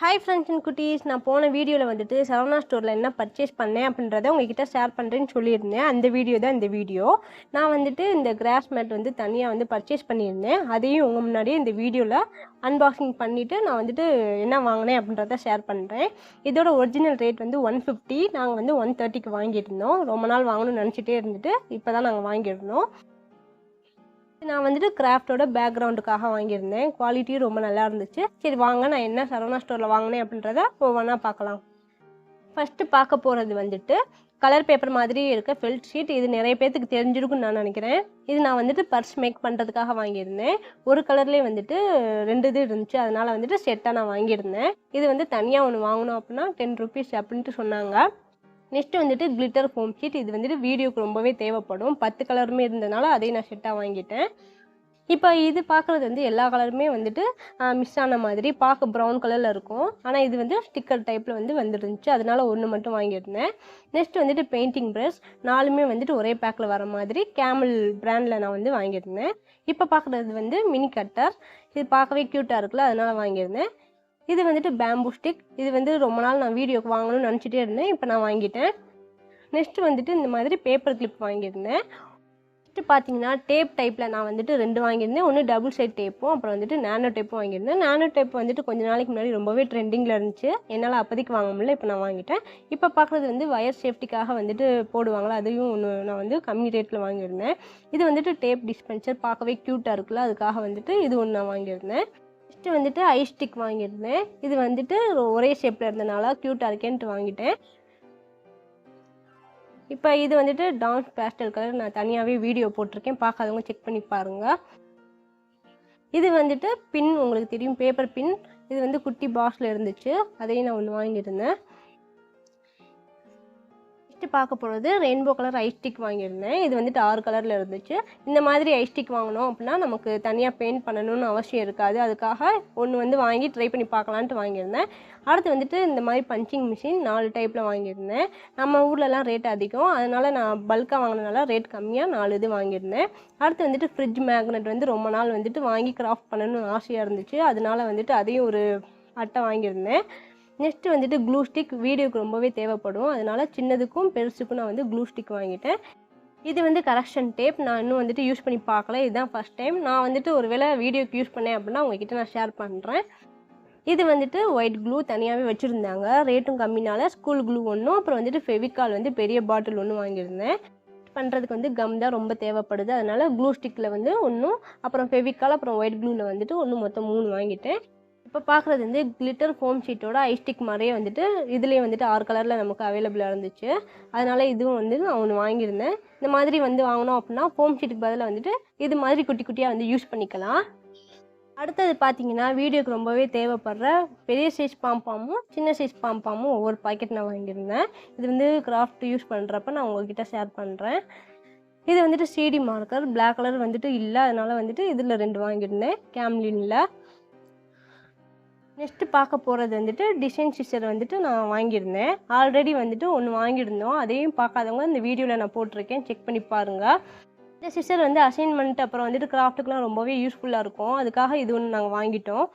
Hi friends and குட்டீஸ் நான் போன வீடியோவில் வந்துட்டு சரவணா ஸ்டோரில் என்ன பர்ச்சேஸ் பண்ணேன் அப்படின்றத உங்ககிட்ட ஷேர் பண்ணுறேன்னு சொல்லியிருந்தேன். அந்த வீடியோ தான் இந்த வீடியோ. நான் வந்துட்டு இந்த கிராஸ் மேட் வந்து தனியாக வந்து பர்ச்சேஸ் பண்ணியிருந்தேன். அதையும் உங்கள் முன்னாடியே இந்த வீடியோவில் அன்பாக்சிங் பண்ணிவிட்டு நான் வந்துட்டு என்ன வாங்கினேன் அப்படின்றத ஷேர் பண்ணுறேன் இதோட ஒரிஜினல் ரேட் வந்து ஒன் ஃபிஃப்டி நாங்கள் வந்து ஒன் தேர்ட்டிக்கு வாங்கியிருந்தோம். ரொம்ப நாள் வாங்கணும்னு நினச்சிட்டே இருந்துட்டு இப்போ தான் நாங்கள் வாங்கியிருந்தோம். நான் வந்துட்டு கிராஃப்டோட பேக்ரவுண்டுக்காக வாங்கியிருந்தேன். குவாலிட்டியும் ரொம்ப நல்லா இருந்துச்சு. சரி வாங்க நான் என்ன சரவணா ஸ்டோரில் வாங்கினேன் அப்படின்றத ஒவ்வொன்றா பார்க்கலாம். ஃபஸ்ட்டு பார்க்க போகிறது வந்துட்டு கலர் பேப்பர் மாதிரி இருக்க ஃபெல்ட் ஷீட் இது நிறைய பேர்த்துக்கு தெரிஞ்சிருக்குன்னு நான் நினைக்கிறேன். இது நான் வந்துட்டு பர்ஸ் மேக் பண்ணுறதுக்காக வாங்கியிருந்தேன். ஒரு கலர்லேயே வந்துட்டு ரெண்டு இது இருந்துச்சு. அதனால் வந்துட்டு செட்டாக நான் வாங்கியிருந்தேன். இது வந்து தனியாக ஒன்று வாங்கினோம் அப்படின்னா டென் ருபீஸ் அப்படின்ட்டு சொன்னாங்க. நெக்ஸ்ட்டு வந்துட்டு கிளிட்டர் ஃபோம் ஷீட் இது வந்துட்டு வீடியோக்கு ரொம்பவே தேவைப்படும். பத்து கலருமே இருந்ததுனால அதையும் நான் செட்டாக வாங்கிட்டேன். இப்போ இது பார்க்குறது வந்து எல்லா கலருமே வந்துட்டு மிஸ் ஆன மாதிரி பார்க்க ப்ரௌன் கலரில் இருக்கும். ஆனால் இது வந்து ஸ்டிக்கர் டைப்பில் வந்து வந்துருந்துச்சு. அதனால் ஒன்று மட்டும் வாங்கியிருந்தேன். நெக்ஸ்ட் வந்துட்டு பெயிண்டிங் ப்ரஷ் நாலுமே வந்துட்டு ஒரே பேக்கில் வர மாதிரி கேமல் ப்ராண்டில் நான் வந்து வாங்கியிருந்தேன். இப்போ பார்க்குறது வந்து மினி கட்டர் இது பார்க்கவே க்யூட்டாக இருக்குல்ல அதனால் வாங்கியிருந்தேன். இது வந்துட்டு பேம்பூ ஸ்டிக் இது வந்து ரொம்ப நாள் நான் வீடியோக்கு வாங்கணும்னு நினச்சிட்டே இருந்தேன். இப்போ நான் வாங்கிட்டேன். நெக்ஸ்ட்டு வந்துட்டு இந்த மாதிரி பேப்பர் கிளிப் வாங்கியிருந்தேன். நெக்ஸ்ட்டு பார்த்தீங்கன்னா டேப் டைப்பில் நான் வந்துட்டு ரெண்டு வாங்கியிருந்தேன். ஒன்று டபுள் சைட் டேப்பும் அப்புறம் வந்துட்டு நானோ டேப்பும் வாங்கியிருந்தேன். நானோ டேப் வந்துட்டு கொஞ்ச நாளைக்கு முன்னாடி ரொம்பவே ட்ரெண்டிங்கில் இருந்துச்சு. என்னால் அப்போதைக்கு வாங்க முடியல. இப்போ நான் வாங்கிட்டேன். இப்போ பார்க்குறது வந்து வயர் சேஃப்டிக்காக வந்துட்டு போடுவாங்களா? அதையும் ஒன்று நான் வந்து கம்மி ரேட்டில் வாங்கியிருந்தேன். இது வந்துட்டு டேப் டிஸ்பென்சர் பார்க்கவே க்யூட்டாக இருக்குல்ல? அதுக்காக வந்துட்டு இது ஒன்று நான் வாங்கியிருந்தேன். நெக்ஸ்ட்டு வந்துட்டு ஐ ஸ்டிக் வாங்கியிருந்தேன். இது வந்துட்டு ஒரே ஷேப்பில் இருந்தனால க்யூட்டாக இருக்கேன்ட்டு வாங்கிட்டேன். இப்போ இது வந்துட்டு டான்ஸ் பேஸ்டல் கலர் நான் தனியாகவே வீடியோ போட்டிருக்கேன். பார்க்காதவங்க செக் பண்ணி பாருங்கள் இது வந்துட்டு பின் உங்களுக்கு தெரியும் பேப்பர் பின் இது வந்து குட்டி பாக்ஸில் இருந்துச்சு. அதையும் நான் ஒன்று வாங்கியிருந்தேன். நெக்ஸ்ட்டு பார்க்க போகிறது ரெயின்போ கலர் ஐஸ்டிக் வாங்கியிருந்தேன். இது வந்துட்டு ஆறு கலரில் இருந்துச்சு. இந்த மாதிரி ஐஸ்டிக் வாங்கினோம் அப்படின்னா நமக்கு தனியாக பெயிண்ட் பண்ணணும்னு அவசியம் இருக்காது. அதுக்காக ஒன்று வந்து வாங்கி ட்ரை பண்ணி பார்க்கலான்ட்டு வாங்கியிருந்தேன். அடுத்து வந்துட்டு இந்த மாதிரி பஞ்சிங் மிஷின் நாலு டைப்பில் வாங்கியிருந்தேன். நம்ம ஊர்லலாம் ரேட் அதிகம். அதனால் நான் பல்காக வாங்கினதுனால ரேட் கம்மியாக நாலு இது வாங்கியிருந்தேன். அடுத்து வந்துட்டு ஃப்ரிட்ஜ் மேக்னெட் வந்து ரொம்ப நாள் வந்துட்டு வாங்கி கிராஃப்ட் பண்ணணும்னு ஆசையாக இருந்துச்சு. அதனால வந்துட்டு அதையும் ஒரு அட்டை வாங்கியிருந்தேன். நெக்ஸ்ட்டு வந்துட்டு க்ளூ ஸ்டிக் வீடியோக்கு ரொம்பவே தேவைப்படும். அதனால் சின்னதுக்கும் பெருசுக்கும் நான் வந்து க்ளூ ஸ்டிக் வாங்கிட்டேன். இது வந்து கரெக்ஷன் டேப் நான் இன்னும் வந்துட்டு யூஸ் பண்ணி பார்க்கல. இதுதான் ஃபஸ்ட் டைம் நான் வந்துட்டு ஒரு வேளை வீடியோக்கு யூஸ் பண்ணேன் அப்படின்னா உங்ககிட்ட நான் ஷேர் பண்ணுறேன் இது வந்துட்டு ஒயிட் க்ளூ தனியாகவே வச்சுருந்தாங்க. ரேட்டும் கம்மினால ஸ்கூல் க்ளூ ஒன்றும் அப்புறம் வந்துட்டு ஃபெவிகால் வந்து பெரிய பாட்டில் ஒன்று வாங்கியிருந்தேன். பண்ணுறதுக்கு வந்து கம் தான் ரொம்ப தேவைப்படுது. அதனால் க்ளூ ஸ்டிக்கில் வந்து ஒன்றும் அப்புறம் ஃபெவிக்கால் அப்புறம் ஒயிட் க்ளூவில் வந்துட்டு ஒன்று மொத்தம் மூணு வாங்கிட்டேன். இப்போ பார்க்குறது வந்து கிளிட்டர் ஃபோம் ஷீட்டோட ஐஸ்டிக் மாதிரியே வந்துட்டு இதுலேயே வந்துட்டு ஆறு கலரில் நமக்கு அவைலபிளாக இருந்துச்சு. அதனால் இதுவும் வந்து நான் ஒன்று வாங்கியிருந்தேன். இந்த மாதிரி வந்து வாங்கினோம் அப்படின்னா ஃபோம் ஷீட்டுக்கு பதிலாக வந்துட்டு இது மாதிரி குட்டி குட்டியாக வந்து யூஸ் பண்ணிக்கலாம். அடுத்தது பார்த்தீங்கன்னா வீடியோக்கு ரொம்பவே தேவைப்படுற பெரிய சைஸ் பாம்பாமும் சின்ன சைஸ் பாம்பாமும் ஒவ்வொரு பாக்கெட் நான் வாங்கியிருந்தேன். இது வந்து கிராஃப்ட் யூஸ் பண்ணுறப்ப நான் உங்ககிட்ட ஷேர் பண்ணுறேன் இது வந்துட்டு சிடி மார்க்கர் பிளாக் கலர் வந்துட்டு இல்லை. அதனால் வந்துட்டு இதில் ரெண்டு வாங்கியிருந்தேன். கேம்லினில் நெக்ஸ்ட்டு பார்க்க போகிறது வந்துட்டு டிசைன் சிஸ்டர் வந்துட்டு நான் வாங்கியிருந்தேன். ஆல்ரெடி வந்துட்டு ஒன்று வாங்கியிருந்தோம். அதையும் பார்க்காதவங்க இந்த வீடியோவில் நான் போட்டிருக்கேன். செக் பண்ணி பாருங்கள் இந்த சிஸ்டர் வந்து அசைன்மெண்ட் அப்புறம் வந்துட்டு கிராஃப்ட்டுக்குலாம் ரொம்பவே யூஸ்ஃபுல்லாக இருக்கும். அதுக்காக இது ஒன்று நாங்கள் வாங்கிட்டோம்.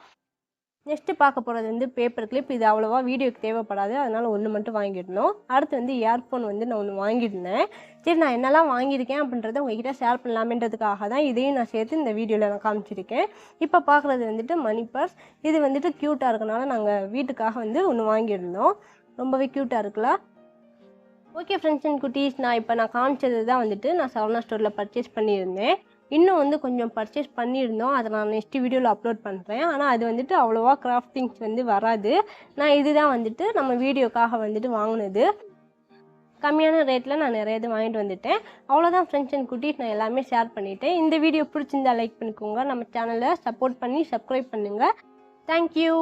நெக்ஸ்ட்டு பார்க்க போகிறது வந்து பேப்பர் கிளிப் இது அவ்வளோவா வீடியோக்கு தேவைப்படாது. அதனால் ஒன்று மட்டும் வாங்கியிருந்தோம் அடுத்து வந்து இயர்ஃபோன் வந்து நான் ஒன்று வாங்கியிருந்தேன். சரி நான் என்னெல்லாம் வாங்கியிருக்கேன் அப்படின்றத உங்ககிட்ட ஷேர் பண்ணலாமேன்றதுக்காக தான் இதையும் நான் சேர்த்து இந்த வீடியோவில் நான் காமிச்சிருக்கேன். இப்போ பார்க்குறது வந்துட்டு மணி பர்ஸ் இது வந்துட்டு க்யூட்டாக இருக்கனால நாங்கள் வீட்டுக்காக வந்து ஒன்று வாங்கியிருந்தோம். ரொம்பவே க்யூட்டாக இருக்குல்ல? ஓகே ஃப்ரெண்ட்ஸ் அண்ட் குட்டீஸ் நான் இப்போ நான் காமிச்சது தான் வந்துட்டு நான் சரவணா ஸ்டோரில் பர்ச்சேஸ் பண்ணியிருந்தேன். இன்னும் வந்து கொஞ்சம் பர்ச்சேஸ் பண்ணியிருந்தோம். அதை நான் நெக்ஸ்ட் வீடியோவில் அப்லோட் பண்ணுறேன் ஆனால் அது வந்துட்டு அவ்வளோவா கிராஃப்டிங்ஸ் வந்து வராது. நான் இதுதான் வந்துட்டு நம்ம வீடியோக்காக வந்துட்டு வாங்கினது. கம்மியான ரேட்டில் நான் நிறைய இது வாங்கிட்டு வந்துட்டேன். அவ்வளோதான் ஃப்ரெண்ட்ஸ் அண்ட் குட்டீஸ் நான் எல்லாமே ஷேர் பண்ணிட்டேன். இந்த வீடியோ பிடிச்சிருந்தா லைக் பண்ணிக்கோங்க. நம்ம சேனலை சப்போர்ட் பண்ணி சப்ஸ்கிரைப் பண்ணுங்கள் தேங்க்யூ